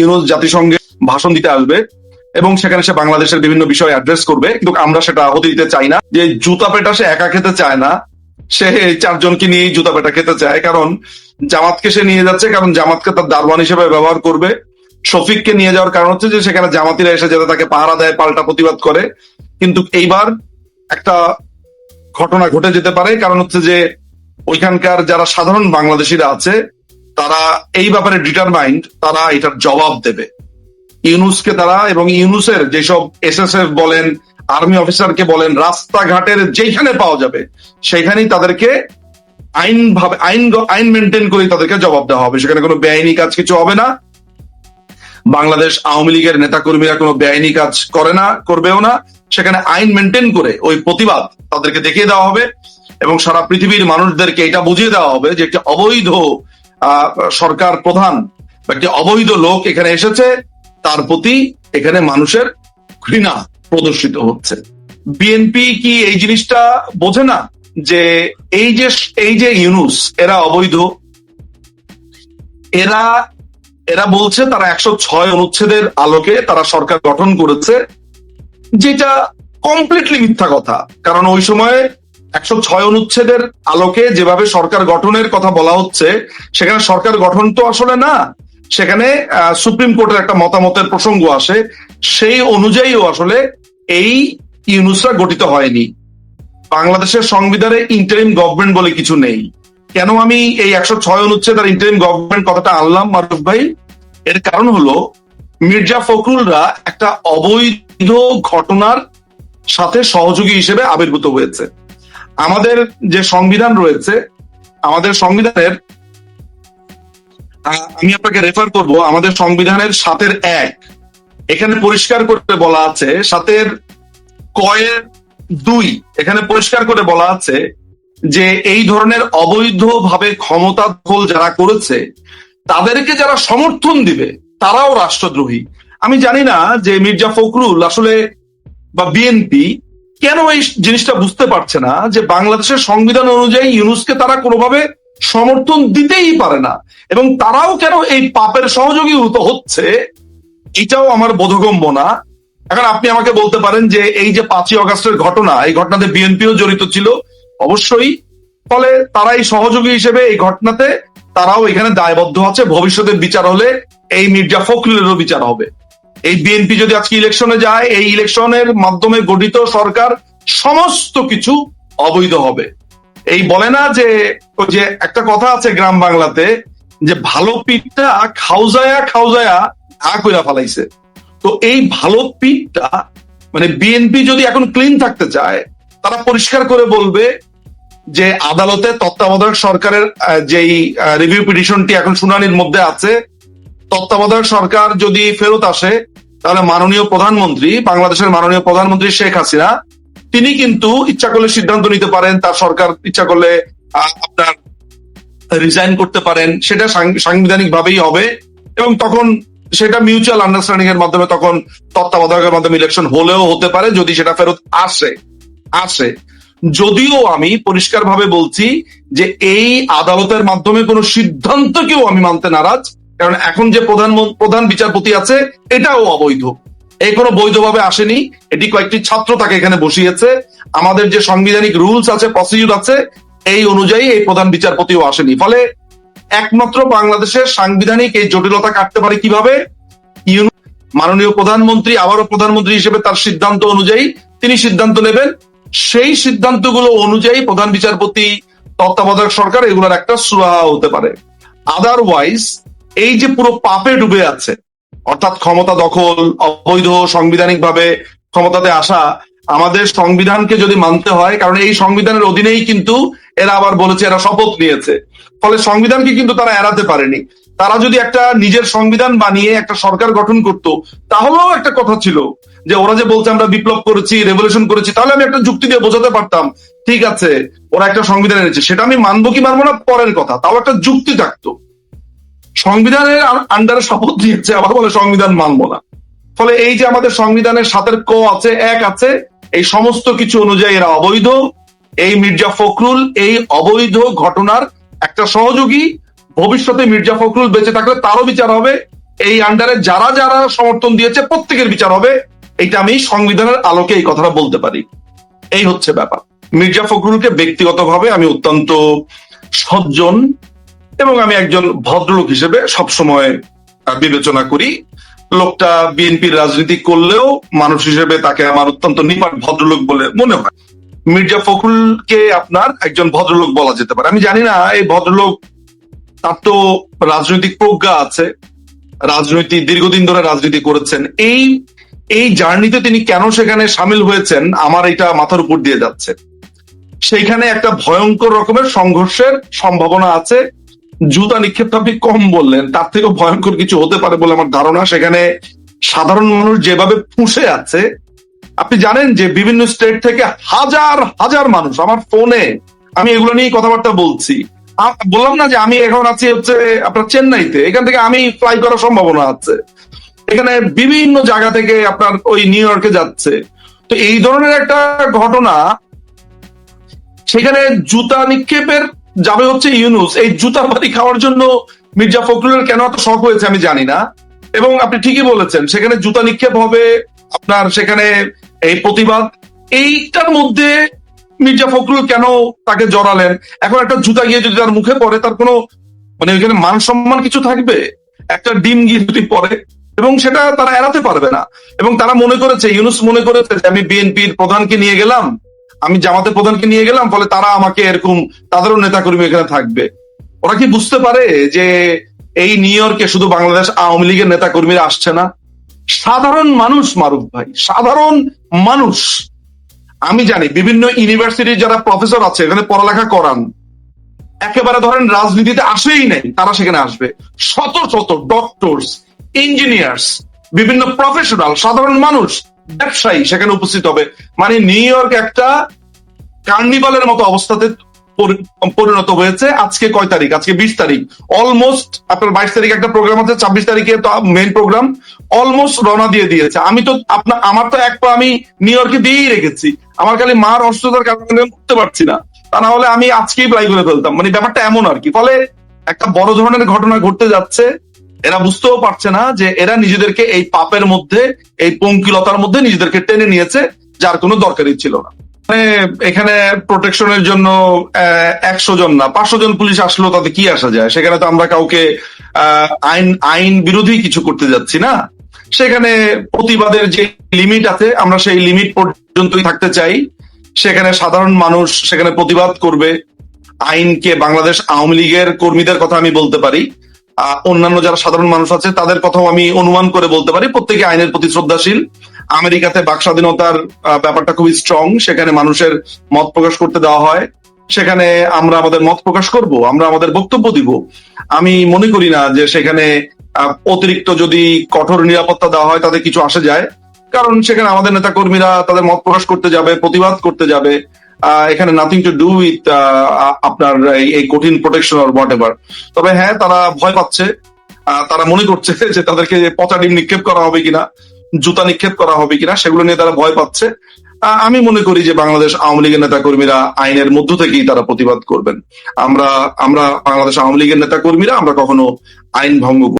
ইউনুস জাতিসংঘে ভাষণ দিতে আসবে এবং সেখানে সে বাংলাদেশের বিভিন্ন বিষয় অ্যাড্রেস করবে। কিন্তু আমরা সেটা হতে দিতে চাই না। যে জুতা পেটা সে একা খেতে চায় না, সে চারজনকে নিয়ে জুতা পেটা খেতে চায়। কারণ জামাতকে সে নিয়ে যাচ্ছে, কারণ জামাতকে তার দারওয়ান হিসেবে ব্যবহার করবে। শফিককে নিয়ে যাওয়ার কারণ হচ্ছে যে সেখানে জামাতিরা এসে যাতে তাকে পাহারা দেয়, পাল্টা প্রতিবাদ করে। কিন্তু এইবার একটা ঘটনা ঘটে যেতে পারে। কারণ হচ্ছে যে ওইখানকার যারা সাধারণ বাংলাদেশিরা আছে তারা এই ব্যাপারে ডিটারমাইন্ড তারা এটার জবাব দেবে। ইউনুসকে তারা এবং ইউনুসের যেসব এসএসএফ বলেন আর্মি অফিসারকে বলেন, রাস্তাঘাটের যেখানে পাওয়া যাবে, সেখানেই তাদেরকে আইন ভাবে, আইন আইন মেনটেন করে তাদেরকে জবাব দেওয়া হবে। সেখানে কোনো বেআইনি কাজ কিছু হবে না। বাংলাদেশ আওয়ামী লীগের নেতাকর্মীরা কোনো বেআইনি কাজ করে না, করবেও না। সেখানে আইন মেনটেন করে ওই প্রতিবাদ তাদেরকে দেখিয়ে দেওয়া হবে এবং সারা পৃথিবীর মানুষদেরকে এটা বুঝিয়ে দেওয়া হবে যে একটি অবৈধ সরকার প্রধান একটি অবৈধ লোক এখানে এসেছে, তার প্রতি এখানে মানুষের ঘৃণা প্রদর্শিত হচ্ছে। বিএনপি কি এই জিনিসটা বোঝে না? যে এই যে এই যে ইউনুস, এরা অবৈধ। এরা এরা বলছে তারা একশো ছয় অনুচ্ছেদের আলোকে তারা সরকার গঠন করেছে, যেটা কমপ্লিটলি মিথ্যা কথা। কারণ ওই সময়ে একশো ছয় অনুচ্ছেদের আলোকে যেভাবে সরকার গঠনের কথা বলা হচ্ছে, সেখানে সরকার গঠন তো আসলে না, সেখানে সুপ্রিম কোর্টের একটা মতামতের প্রসঙ্গ আসে, সেই অনুযায়ীও আসলে এই ইউনুসরা গঠিত হয়নি। বাংলাদেশের সংবিধানে ইন্টারিম গভর্নমেন্ট বলে কিছু নেই। কেন আমি এই একশো ছয় অনুচ্ছেদ আর ইন্টারিম গভর্নমেন্ট কথাটা আনলাম, মারুফ ভাই? এর কারণ হলো, মির্জা ফখরুলরা একটা অবৈধ ঘটনার সাথে সহযোগী হিসেবে আবির্ভূত হয়েছে। আমাদের যে সংবিধান রয়েছে, আমাদের সংবিধানের আমি আপনাকে রেফার করব, আমাদের সংবিধানের সাতের এক। এখানে পরিষ্কার করে বলা আছে, সাতের কয়ের দুই। এখানে পরিষ্কার করে বলা আছে যে, এই ধরনের অবৈধভাবে ক্ষমতা দখল যারা করেছে, তাদেরকে যারা সমর্থন দিবে, তারাও রাষ্ট্রদ্রোহী। আমি জানি না যে মির্জা ফখরুল আসলে বা বিএনপি কেন এই জিনিসটা বুঝতে পারছে না যে বাংলাদেশের সংবিধান অনুযায়ী ইউনুসকে তারা কোনোভাবে সমর্থন দিতেই পারে না? এবং তারাও কেন এই পাপের সহযোগী হচ্ছে? এটাও আমার বোধগম্য না। এখন আপনি আমাকে বলতে পারেন যে এই যে পাঁচই অগস্টের ঘটনা, এই ঘটনাতে বিএনপিও জড়িত ছিল, অবশ্যই। ফলে তারা এই সহযোগী হিসেবে এই ঘটনাতে তারাও এখানে দায়বদ্ধ আছে। ভবিষ্যতের বিচার হলে এই মির্জা ফখরুলেরও বিচার হবে। এই বিএনপি যদি আজকে ইলেকশনে যায়, এই ইলেকশনের মাধ্যমে গঠিত সরকার সমস্ত কিছু অবৈধ হবে। এই বলে না যে যে একটা কথা আছে গ্রাম বাংলাতে, যে ভালো পিঠটা খাউজায়া খাউজায়া আ কইরা ফালাইছে। তো এই ভালো পিঠটা মানে বিএনপি যদি এখন ক্লিন থাকতে চায়, তারা পরিষ্কার করে বলবে যে আদালতে তত্ত্বাবধায়ক সরকারের যেই রিভিউ পিটিশনটি এখন শুনানির মধ্যে আছে তত্ত্বাবধায়ক সরকার যদি ফেরত আসে, তাহলে মাননীয় প্রধানমন্ত্রী, বাংলাদেশের মাননীয় প্রধানমন্ত্রী শেখ হাসিনা, তিনি কিন্তু ইচ্ছা করলে সিদ্ধান্ত নিতে পারেন, তার সরকার ইচ্ছা করলে আপনার রিজাইন করতে পারেন, সেটা সাংবিধানিক ভাবেই হবে। এবং তখন সেটা মিউচুয়াল আন্ডারস্ট্যান্ডিং এর মাধ্যমে তখন তত্ত্বাবধায়কের মাধ্যমে ইলেকশন হলেও হতে পারে, যদি সেটা ফেরত আসে আসে। যদিও আমি পরিষ্কার ভাবে বলছি যে এই আদালতের মাধ্যমে কোনো সিদ্ধান্তকেও আমি মানতে নারাজ। কারণ এখন যে প্রধান প্রধান বিচারপতি আছে, এটাও অবৈধ। এই কোনো বৈধভাবে আসেনি। এটি কয়েকটি ছাত্র তাকে এখানে বসিয়েছে। আমাদের যে সাংবিধানিক রুলস আছে, প্রসিডিউর আছে, এই অনুযায়ী এই প্রধান বিচারপতিও আসেনি। ফলে একমাত্র বাংলাদেশের সাংবিধানিক এই জটিলতা কাটতে পারে কীভাবে? মাননীয় প্রধানমন্ত্রী, আবারও প্রধানমন্ত্রী হিসেবে তার সিদ্ধান্ত অনুযায়ী তিনি সিদ্ধান্ত নেবেন। সেই সিদ্ধান্তগুলো অনুযায়ী প্রধান বিচারপতি, তত্ত্বাবধায়ক সরকার এগুলোর একটা সুরাহা হতে পারে। আদারওয়াইজ এই যে পুরো পাপে ডুবে আছে, অর্থাৎ ক্ষমতা দখল, অবৈধ সাংবিধানিক ভাবে ক্ষমতাতে আসা, আমাদের সংবিধানকে যদি মানতে হয়, কারণ এই সংবিধানের অধীনেই কিন্তু এরা আবার বলেছে এরা শপথ নিয়েছে। ফলে সংবিধানকে কিন্তু তারা এড়াতে পারেনি। তারা যদি একটা নিজের সংবিধান বানিয়ে একটা সরকার গঠন করত, তাহলেও একটা কথা ছিল যে ওরা যে বলছে আমরা বিপ্লব করেছি রেভলিউশন করেছি, তাহলে আমি একটা যুক্তি দিয়ে বোঝাতে পারতাম, ঠিক আছে, ওরা একটা সংবিধান এনেছে। সেটা আমি মানবো কি মানবো না, পরের কথা। তাও একটা যুক্তি থাকতো। সংবিধানের আন্ডারে শপথ নিয়েছে আবার বলে সংবিধান মানবো না। ফলে এই যে আমাদের সংবিধানের সাতের ক আছে, এক আছে, এই সমস্ত কিছু অনুযায়ী এরা অবৈধ। এই মির্জা ফখরুল, এই অবৈধ ঘটনার একটা সহযোগী। ভবিষ্যতে মির্জা ফখরুল বেঁচে থাকলে তারও বিচার হবে। এই আন্ডারে যারা যারা সমর্থন দিয়েছে, প্রত্যেকের বিচার হবে। এটা আমি সংবিধানের আলোকে এই কথাটা বলতে পারি। এই হচ্ছে ব্যাপার। মির্জা ফখরুলকে ব্যক্তিগতভাবে আমি অত্যন্ত সজ্জন এবং আমি একজন ভদ্রলোক হিসেবে সবসময় বিবেচনা করি। লোকটা বিএনপির রাজনীতি করলেও মানুষ হিসেবে তাকে আমার অত্যন্ত নিপাট ভদ্রলোক বলে মনে হয়। মির্জা ফখরুলকে আপনার একজন ভদ্রলোক বলা যেতে পারে। আমি জানি না, এই ভদ্রলোক, তার তো রাজনৈতিক প্রজ্ঞা আছে। রাজনীতি, দীর্ঘদিন ধরে রাজনীতি করেছেন। এই এই জার্নিতে তিনি কেন সেখানে সামিল হয়েছেন, আমার এটা মাথার উপর দিয়ে যাচ্ছে। সেইখানে একটা ভয়ঙ্কর রকমের সংঘর্ষের সম্ভাবনা আছে। জুতা নিক্ষেপটা আপনি কম বললেন, তার থেকেও ভয়ঙ্কর কিছু হতে পারে বলে আমার ধারণা। সেখানে সাধারণ মানুষ যেভাবে ফুঁসে আছে, আপনি জানেন যে বিভিন্ন স্টেট থেকে হাজার হাজার মানুষ, আমার ফোনে আমি এগুলো নিয়ে কথাবার্তা বলছি। বললাম না যে আমি এখন আছি হচ্ছে আপনার চেন্নাইতে, এখান থেকে আমি ফ্লাই করার সম্ভাবনা আছে। এখানে বিভিন্ন জায়গা থেকে আপনার ওই নিউ ইয়র্কে যাচ্ছে। তো এই ধরনের একটা ঘটনা, সেখানে জুতা নিক্ষেপের যাবে হচ্ছে ইউনুস। এই জুতা বাড়ি খাওয়ার জন্য মির্জা ফখরুলের কেন এত শখ হয়েছে আমি জানি না। এবং আপনি ঠিকই বলেছেন, সেখানে জুতা নিক্ষেপ হবে, আপনার সেখানে এই প্রতিবাদ। এইটার মধ্যে মির্জা ফখরুল কেন তাকে জড়ালেন? এখন একটা জুতা গিয়ে যদি তার মুখে পড়ে, তার কোনো মানে ওইখানে মান সম্মান কিছু থাকবে? একটা ডিম গিয়ে যদি পড়ে, এবং সেটা তারা এড়াতে পারবে না। এবং তারা মনে করেছে, ইউনুস মনে করেছে যে আমি বিএনপির প্রধানকে নিয়ে গেলাম আমি জামাতের প্রধানকে নিয়ে গেলাম, ফলে তারা আমাকে এরকম, তাদেরও নেতাকর্মী এখানে থাকবে। ওরা কি বুঝতে পারে যে এই নিউ ইয়র্কে শুধু বাংলাদেশ আওয়ামী লীগের নেতাকর্মীরা আসছে না? সাধারণ মানুষ, মারুফ ভাই, সাধারণ মানুষ। আমি জানি, বিভিন্ন ইউনিভার্সিটির যারা প্রফেসর আছে, এখানে পড়ালেখা করান, একেবারে ধরেন রাজনীতিতে আসেই নাই, তারা সেখানে আসবে। শত শত ডক্টরস ইঞ্জিনিয়ার্স বিভিন্ন প্রফেশনাল সাধারণ মানুষ ব্যবসায়ী, সেখানে উপস্থিত হবে। মানে নিউ ইয়র্ক একটা কার্নিভালের মতো অবস্থাতে পরিণত হয়েছে আজকে কয় তারিখ? আজকে বিশ তারিখ। অলমোস্ট আপনার বাইশ তারিখ একটা প্রোগ্রাম আছে, ছাব্বিশ তারিখে তো মেইন প্রোগ্রাম অলমোস্ট রওনা দিয়ে দিয়েছে। আমি তো আপনার আমার তো এক পা আমি নিউ ইয়র্কে দিয়েই রেখেছি। আমার খালি মার অসুস্থতার কারণে উঠতে পারছি না। তা না হলে আমি আজকেই প্লাই করে ফেলতাম। মানে ব্যাপারটা এমন আর কি। ফলে একটা বড় ধরনের ঘটনা ঘটতে যাচ্ছে। এরা বুঝতেও পারছে না যে এরা নিজেদেরকে এই পাপের মধ্যে, এই পঙ্কিলতার মধ্যে নিজেদেরকে টেনে নিয়েছে, যার কোনো দরকারই ছিল না। মানে এখানে প্রোটেকশনের জন্য একশো জন না, পাঁচশো জন পুলিশ আসলো, তাতে কি আসা যায়? সেখানে তো আমরা কাউকে আইন আইন বিরোধী কিছু করতে যাচ্ছি না। সেখানে প্রতিবাদের যে লিমিট আছে, আমরা সেই লিমিট পর্যন্তই থাকতে চাই। সেখানে সাধারণ মানুষ সেখানে প্রতিবাদ করবে। আইনকে বাংলাদেশ আওয়ামী লীগের কর্মীদের কথা আমি বলতে পারি। অন্যান্য যারা সাধারণ মানুষ আছে, তাদের কথাও আমি অনুমান করে বলতে পারি। প্রত্যেকে আইনের প্রতি শ্রদ্ধাশীল। আমেরিকাতে বাক স্বাধীনতার ব্যাপারটা খুবই স্ট্রং সেখানে মানুষের মত প্রকাশ করতে দেওয়া হয়। সেখানে আমরা আমাদের মত প্রকাশ করব, আমরা আমাদের বক্তব্য দিব। আমি মনে করি না যে সেখানে অতিরিক্ত যদি কঠোর নিরাপত্তা দেওয়া হয়, তাতে কিছু আসে যায়। কারণ সেখানে আমাদের নেতা কর্মীরা তাদের মত প্রকাশ করতে যাবে, প্রতিবাদ করতে যাবে। এখানে নাথিং টু ডু উইথ আপনার এই- কঠিন প্রোটেকশন অর হোয়াট এভার তবে হ্যাঁ তারা ভয় পাচ্ছে। তারা মনে করছে যে তাদেরকে পচা ডিম নিক্ষেপ করা হবে কিনা, জুতা নিক্ষেপ করা হবে কিনা, সেগুলো নিয়ে তারা ভয় পাচ্ছে। আমি মনে করি যে বাংলাদেশ আওয়ামী লীগের নেতা কর্মীরা আইনের মধ্য থেকেই তারা প্রতিবাদ করবেন। আমরা আমরা বাংলাদেশ আওয়ামী লীগের নেতা কর্মীরা আমরা কখনো আইন ভঙ্গ